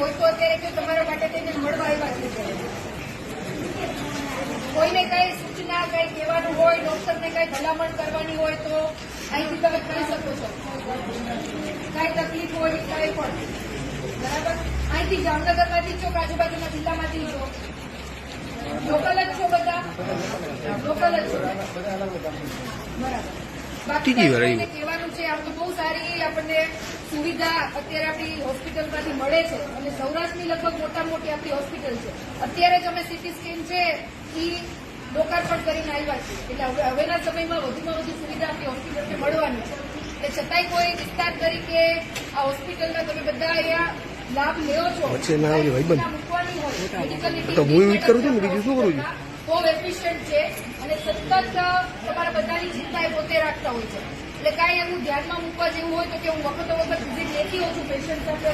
જો તમારા માટે તેને મળવા આવ્યા છે કોઈને કઈ સૂચના, કઈ કહેવાનું હોય, ડોક્ટરને કઈ ભલામણ કરવાની હોય તો અહીંથી તમે કરી શકો છો. કઈ તકલીફ હોય કઈ પણ. બરાબર? અહીંથી જામનગરમાંથી છો આજુબાજુના જિલ્લામાંથી છો? લોકલ જ છો બધા? લોકલ જ છો? બરાબર. ત્રીજી વાર કહેવાનું છે આમ તો બહુ સારી આપણને સુવિધા અત્યારે આપણી હોસ્પિટલમાંથી મળે છે. અને સૌરાષ્ટ્રની લગભગ મોટા મોટી આપણી હોસ્પિટલ છે. અત્યારે જ અમે સીટી સ્કેન છે એ લોકાર્પણ કરીને આવ્યા છીએ. એટલે હવે હવેના સમયમાં વધુમાં વધુ સુવિધા આપણી હોસ્પિટલને મળવાની છે. એટલે છતાંય કોઈ વિસ્તાર તરીકે આ હોસ્પિટલના તમે બધા અહીંયા લાભ લેવો છો. મૂકવાની હોય. તો હું કરું છું બીજું શું કરું છું? બહુ એફિશિયન્ટ છે અને સતત તમારા બધાની ચિંતા એ પોતે રાખતા હોય છે. એટલે કાંઈ એવું ધ્યાનમાં મૂકવા જેવું હોય તો કે હું વખતો વખત વિઝિટ લેતી હોઉં છું પેશન્ટ સાથે.